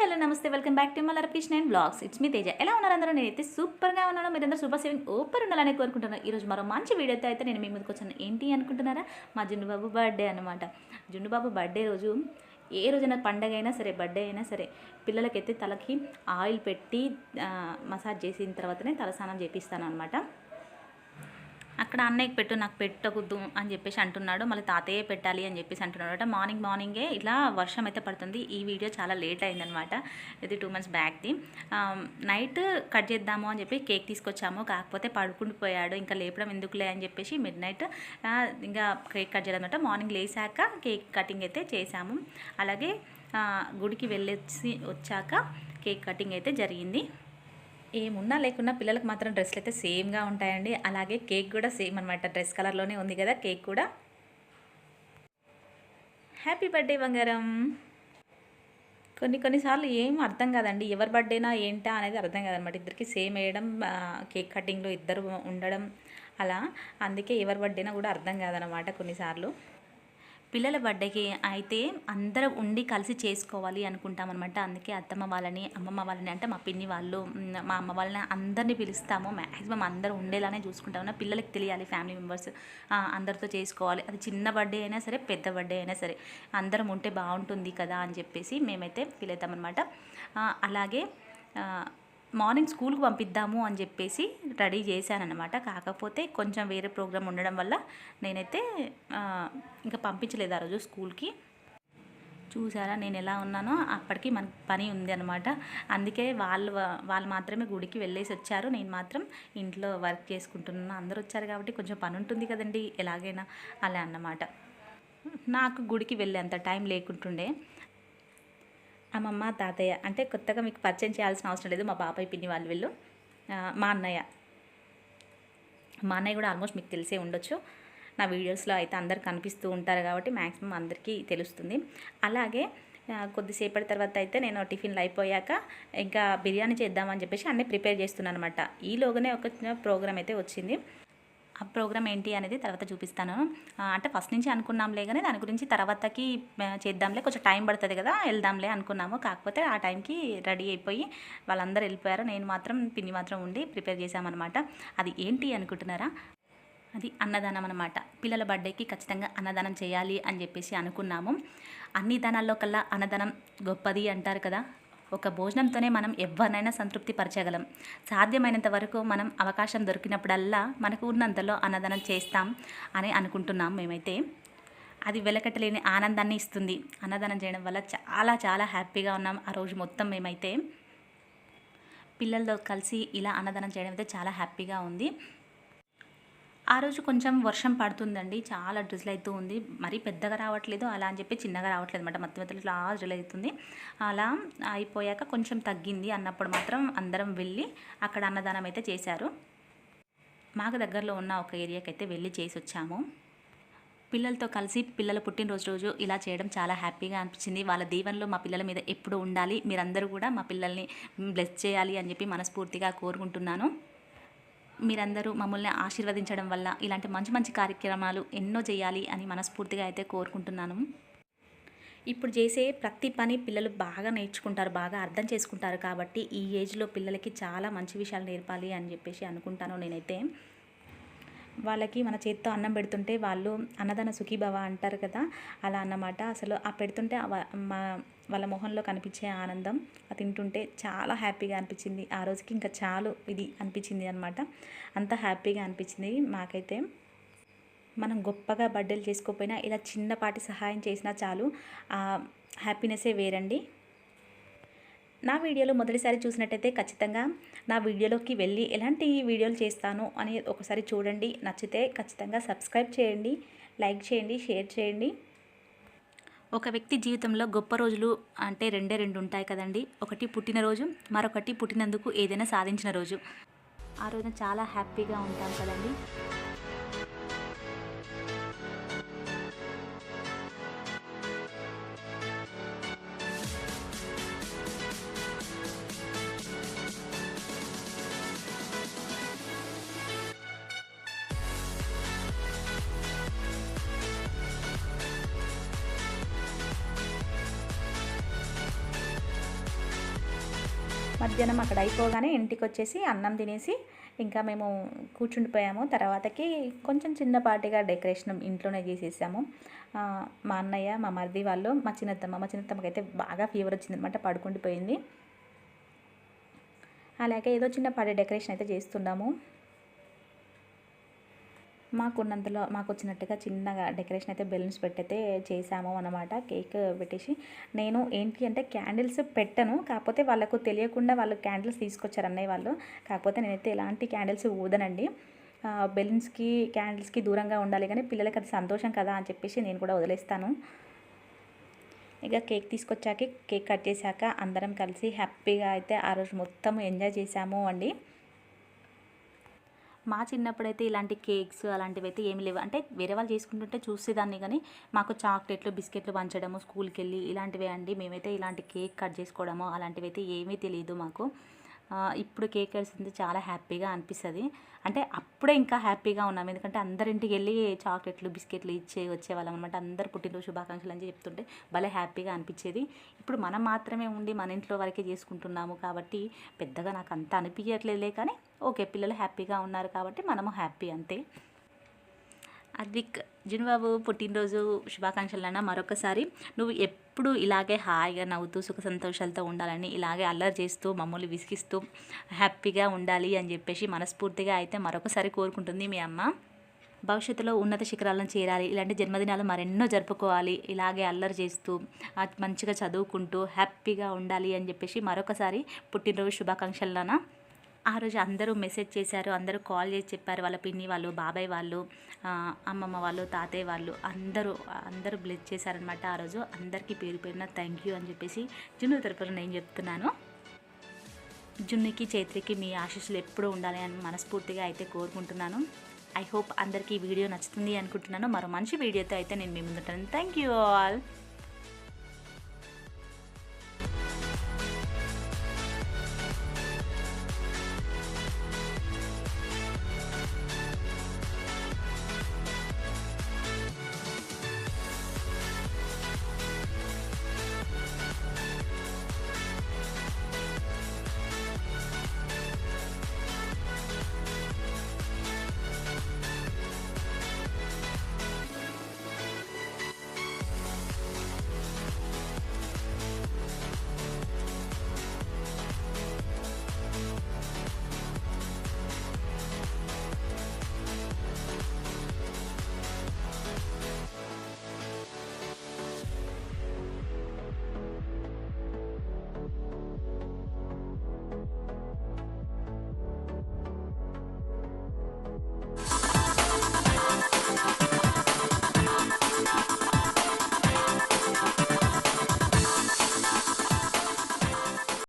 Hello నమస్తే. Welcome back to Malar Krishna and blogs. It's me Teja. ఎలా ఉన్నారు అందరూ? నేనైతే సూపర్గా ఉన్నాను. మీరందరూ సూపర్ సేవింగ్ ఓపర్ ఉండాలని కోరుకుంటున్నాను. ఈరోజు మరో మంచి వీడియోతో అయితే నేను మీ ముందుకు వచ్చాను. ఏంటి అనుకుంటున్నారా? మా జున్నుబాబు బర్త్డే అనమాట జున్నుబాబు బర్త్డే రోజు. ఏ రోజైనా పండగ అయినా సరే బర్త్డే అయినా సరే పిల్లలకైతే తలకి ఆయిల్ పెట్టి మసాజ్ చేసిన తర్వాతనే తలస్నానం చేపిస్తాను అనమాట అక్కడ అన్నయ్యకి పెట్టు నాకు పెట్టకూడదు అని చెప్పేసి అంటున్నాడు. మళ్ళీ తాతయ్య పెట్టాలి అని చెప్పేసి అంటున్నాడు అంటే. మార్నింగ్ మార్నింగే ఇలా వర్షం అయితే పడుతుంది. ఈ వీడియో చాలా లేట్ అయిందనమాట. ఇది టూ మంత్స్ బ్యాక్ది. నైట్ కట్ చేద్దాము అని చెప్పి కేక్ తీసుకొచ్చాము. కాకపోతే పడుకుండిపోయాడు ఇంకా లేపడం ఎందుకులే అని చెప్పేసి మిడ్ నైట్ ఇంకా కేక్ కట్ చేయడం అనమాట. మార్నింగ్ లేసాక కేక్ కటింగ్ అయితే చేసాము. అలాగే గుడికి వెళ్ళేసి వచ్చాక కేక్ కటింగ్ అయితే జరిగింది. ఏమున్నా లేకున్నా పిల్లలకు మాత్రం డ్రెస్లు అయితే సేమ్గా ఉంటాయండి. అలాగే కేక్ కూడా సేమ్ అనమాట డ్రెస్ కలర్లోనే ఉంది కదా కేక్ కూడా. హ్యాపీ బర్త్డే బంగారం. కొన్ని కొన్నిసార్లు ఏం అర్థం కాదండి. ఎవరి బర్త్డేనా ఏంటా అనేది అర్థం కాదనమాట ఇద్దరికి సేమ్ వేయడం కేక్ కటింగ్లో ఇద్దరు ఉండడం అలా. అందుకే ఎవరి బర్త్డేనా కూడా అర్థం కాదనమాట కొన్నిసార్లు పిల్లల బర్త్డేకి అయితే అందరం ఉండి కలిసి చేసుకోవాలి అనుకుంటాం అనమాట అందుకే అత్తమ్మ వాళ్ళని అమ్మమ్మ వాళ్ళని అంటే మా పిన్ని వాళ్ళు మా అమ్మ వాళ్ళని అందరినీ పిలుస్తాము. మ్యాక్సిమం అందరూ ఉండేలానే చూసుకుంటాము పిల్లలకి తెలియాలి ఫ్యామిలీ మెంబర్స్ అందరితో చేసుకోవాలి. అది చిన్న బర్త్డే అయినా సరే పెద్ద బర్త్డే అయినా సరే అందరం ఉంటే బాగుంటుంది కదా అని చెప్పేసి మేమైతే ఫీల్ అవుతామన్నమాట అలాగే మార్నింగ్ స్కూల్కి పంపిద్దాము అని చెప్పేసి రెడీ చేశానమాట కాకపోతే కొంచెం వేరే ప్రోగ్రామ్ ఉండడం వల్ల నేనైతే ఇంకా పంపించలేదు ఆ రోజు స్కూల్కి. చూసారా నేను ఎలా ఉన్నానో అప్పటికి మనకి పని ఉంది అనమాట అందుకే వాళ్ళు వాళ్ళు మాత్రమే గుడికి వెళ్ళేసి వచ్చారు. నేను మాత్రం ఇంట్లో వర్క్ చేసుకుంటున్నాను. అందరూ వచ్చారు కాబట్టి కొంచెం పని ఉంటుంది కదండి ఎలాగైనా అలా అన్నమాట. నాకు గుడికి వెళ్ళేంత టైం లేకుంటుండే. అమ్మమ్మ తాతయ్య అంటే కొత్తగా మీకు పరిచయం చేయాల్సిన అవసరం లేదు. మా బాబాయ్ పిన్ని వాళ్ళు వీళ్ళు. మా అన్నయ్య. మా అన్నయ్య కూడా ఆల్మోస్ట్ మీకు తెలిసే ఉండొచ్చు. నా వీడియోస్లో అయితే అందరు కనిపిస్తూ ఉంటారు కాబట్టి మ్యాక్సిమం అందరికీ తెలుస్తుంది. అలాగే కొద్దిసేపటి తర్వాత అయితే నేను టిఫిన్లు అయిపోయాక ఇంకా బిర్యానీ చేద్దామని చెప్పేసి అన్నీ ప్రిపేర్ చేస్తున్నాను అనమాట ఈలోగానే ఒక ప్రోగ్రామ్ అయితే వచ్చింది. ఆ ప్రోగ్రామ్ ఏంటి అనేది తర్వాత చూపిస్తాను. అంటే ఫస్ట్ నుంచి అనుకున్నాంలే కానీ దాని గురించి తర్వాతకి చేద్దాంలే కొంచెం టైం పడుతుంది కదా వెళ్దాంలే అనుకున్నాము. కాకపోతే ఆ టైంకి రెడీ అయిపోయి వాళ్ళందరూ వెళ్ళిపోయారు. నేను మాత్రం పిన్ని మాత్రం ఉండి ప్రిపేర్ చేశామన్నమాట. అది ఏంటి అనుకుంటున్నారా? అది అన్నదానం అనమాట పిల్లల బర్త్డేకి ఖచ్చితంగా అన్నదానం చేయాలి అని చెప్పేసి అనుకున్నాము. అన్ని దానాల్లో కల్లా అన్నదానం గొప్పది అంటారు కదా. ఒక భోజనంతోనే మనం ఎవరినైనా సంతృప్తి పరచగలం సాధ్యమైనంత వరకు మనం అవకాశం దొరికినప్పుడల్లా మనకు ఉన్నంతలో అన్నదానం చేస్తాం అని అనుకుంటున్నాం మేమైతే. అది వెలకట్టలేని ఆనందాన్ని ఇస్తుంది. అన్నదానం చేయడం వల్ల చాలా చాలా హ్యాపీగా ఉన్నాం ఆ రోజు మొత్తం మేమైతే. పిల్లలతో కలిసి ఇలా అన్నదానం చేయడం అయితే చాలా హ్యాపీగా ఉంది. ఆ రోజు కొంచెం వర్షం పడుతుందండి. చాలా డ్రిజిల్ అవుతూ ఉంది. మరీ పెద్దగా రావట్లేదు. అలా అని చెప్పి చిన్నగా రావట్లేదు అనమాట మధ్య మధ్యలో ఇట్లా డ్రిల్ అవుతుంది. అలా అయిపోయాక కొంచెం తగ్గింది అన్నప్పుడు మాత్రం అందరం వెళ్ళి అక్కడ అన్నదానం అయితే చేశారు. మాకు దగ్గరలో ఉన్న ఒక ఏరియాకి అయితే వెళ్ళి చేసి వచ్చాము. పిల్లలతో కలిసి పిల్లల పుట్టినరోజు రోజు ఇలా చేయడం చాలా హ్యాపీగా అనిపించింది. వాళ్ళ దీవెనలో మా పిల్లల మీద ఎప్పుడు ఉండాలి. మీరందరూ కూడా మా పిల్లల్ని బ్లెస్ చేయాలి అని చెప్పి మనస్ఫూర్తిగా కోరుకుంటున్నాను. మీరందరూ మమ్మల్ని ఆశీర్వదించడం వల్ల ఇలాంటి మంచి మంచి కార్యక్రమాలు ఎన్నో చేయాలి అని మనస్ఫూర్తిగా అయితే కోరుకుంటున్నాను. ఇప్పుడు చేసే ప్రతి పని పిల్లలు బాగా నేర్చుకుంటారు బాగా అర్థం చేసుకుంటారు కాబట్టి ఈ ఏజ్లో పిల్లలకి చాలా మంచి విషయాలు నేర్పాలి అని చెప్పేసి అనుకుంటాను నేనైతే. వాళ్ళకి మన చేత్తో అన్నం పెడుతుంటే వాళ్ళు అన్నదాన సుఖీభవ అంటారు కదా అలా అన్నమాట. అసలు ఆ పెడుతుంటే మా వాళ్ళ మొహంలో కనిపించే ఆనందం అది తింటుంటే చాలా హ్యాపీగా అనిపించింది. ఆ రోజుకి ఇంకా చాలు ఇది అనిపించింది అనమాట అంత హ్యాపీగా అనిపించింది మాకైతే. మనం గొప్పగా బర్త్డేలు చేసుకోకపోయినా ఇలా చిన్నపాటి సహాయం చేసినా చాలు ఆ హ్యాపీనెస్సే వేరండి. నా వీడియోలో మొదటిసారి చూసినట్టయితే ఖచ్చితంగా నా వీడియోలోకి వెళ్ళి ఎలాంటి వీడియోలు చేస్తాను అని ఒకసారి చూడండి. నచ్చితే ఖచ్చితంగా సబ్స్క్రైబ్ చేయండి లైక్ చేయండి షేర్ చేయండి. ఒక వ్యక్తి జీవితంలో గొప్ప రోజులు అంటే రెండే రెండు ఉంటాయి కదండి. ఒకటి పుట్టినరోజు మరొకటి పుట్టినందుకు ఏదైనా సాధించిన రోజు. ఆ రోజున చాలా హ్యాపీగా ఉంటాం కదండి. మధ్యాహ్నం అక్కడ అయిపోగానే ఇంటికి వచ్చేసి అన్నం తినేసి ఇంకా మేము కూర్చుండిపోయాము. తర్వాతకి కొంచెం చిన్నపాటిగా డెకరేషన్ ఇంట్లోనే చేసేసాము. మా అన్నయ్య మా మరిది వాళ్ళు మా చిన్నత్తమ్మ మా చిన్నత్తమ్మకి అయితే బాగా ఫీవర్ వచ్చిందనమాట పడుకుండిపోయింది. అలాగే ఏదో చిన్నపాటి డెకరేషన్ అయితే చేస్తున్నాము. మాకున్నంతలో మాకు వచ్చినట్టుగా చిన్నగా డెకరేషన్ అయితే బెలూన్స్ పెట్టయితే చేసాము అన్నమాట కేక్ పెట్టేసి. నేను ఏంటి అంటే క్యాండిల్స్ పెట్టను కాకపోతే వాళ్ళకు తెలియకుండా వాళ్ళు క్యాండిల్స్ తీసుకొచ్చారు అన్నయ్య వాళ్ళు. కాకపోతే నేనైతే ఎలాంటి క్యాండిల్స్ ఊదనండి. బెలూన్స్కి క్యాండిల్స్కి దూరంగా ఉండాలి కానీ పిల్లలకి అది సంతోషం కదా అని చెప్పేసి నేను కూడా వదిలేస్తాను. ఇక కేక్ తీసుకొచ్చాక కేక్ కట్ చేశాక అందరం కలిసి హ్యాపీగా అయితే ఆ రోజు మొత్తం ఎంజాయ్ చేసాము అండి. మా చిన్నప్పుడైతే ఇలాంటి కేక్స్ అలాంటివి అయితే ఏమి లేవు. అంటే వేరే వాళ్ళు చేసుకుంటుంటే చూసేదాన్ని కానీ మాకు చాక్లెట్లు బిస్కెట్లు పంచడము స్కూల్కి వెళ్ళి ఇలాంటివే అండి. మేమైతే ఇలాంటి కేక్ కట్ చేసుకోవడము అలాంటివి అయితే ఏమీ తెలియదు మాకు. ఇప్పుడు కేక్ కలిసింది చాలా హ్యాపీగా అనిపిస్తుంది. అంటే అప్పుడే ఇంకా హ్యాపీగా ఉన్నాం. ఎందుకంటే అందరింటికి వెళ్ళి చాక్లెట్లు బిస్కెట్లు ఇచ్చే వచ్చేవాళ్ళం అనమాట అందరు పుట్టినరోజు శుభాకాంక్షలు అని చెప్తుంటే భలే హ్యాపీగా అనిపించేది. ఇప్పుడు మనం మాత్రమే ఉండి మన ఇంట్లో వరకే చేసుకుంటున్నాము కాబట్టి పెద్దగా నాకు అంత అనిపించట్లేదులే కానీ ఓకే పిల్లలు హ్యాపీగా ఉన్నారు కాబట్టి మనము హ్యాపీ అంతే. అద్విక్ జునుబాబు పుట్టినరోజు శుభాకాంక్షలన్నా మరొకసారి. నువ్వు ఎప్పుడు ఇలాగే హాయిగా నవ్వుతూ సుఖ సంతోషాలతో ఉండాలని ఇలాగే అల్లరి చేస్తూ మమ్మల్ని విసిగిస్తూ హ్యాపీగా ఉండాలి అని చెప్పేసి మనస్ఫూర్తిగా అయితే మరొకసారి కోరుకుంటుంది మీ అమ్మ. భవిష్యత్తులో ఉన్నత శిఖరాలను చేరాలి ఇలాంటి జన్మదినాలు మరెన్నో జరుపుకోవాలి ఇలాగే అల్లరి చేస్తూ మంచిగా చదువుకుంటూ హ్యాపీగా ఉండాలి అని చెప్పేసి మరొకసారి పుట్టినరోజు శుభాకాంక్షలన ఆ రోజు అందరూ మెసేజ్ చేశారు అందరూ కాల్ చేసి చెప్పారు. వాళ్ళ పిన్ని వాళ్ళు బాబాయ్ వాళ్ళు అమ్మమ్మ వాళ్ళు తాతయ్య వాళ్ళు అందరూ అందరూ బ్లెస్ చేశారనమాట ఆ రోజు. అందరికీ పేరు పేరున థ్యాంక్ యూ అని చెప్పేసి జున్ను తరపున నేను చెప్తున్నాను. జున్నుకి చైత్రికి మీ ఆశీస్సులు ఎప్పుడూ ఉండాలి అని మనస్ఫూర్తిగా అయితే కోరుకుంటున్నాను. ఐ హోప్ అందరికీ ఈ వీడియో నచ్చుతుంది అనుకుంటున్నాను. మరో మంచి వీడియోతో అయితే నేను మీ ముందుంటాను. Thank you all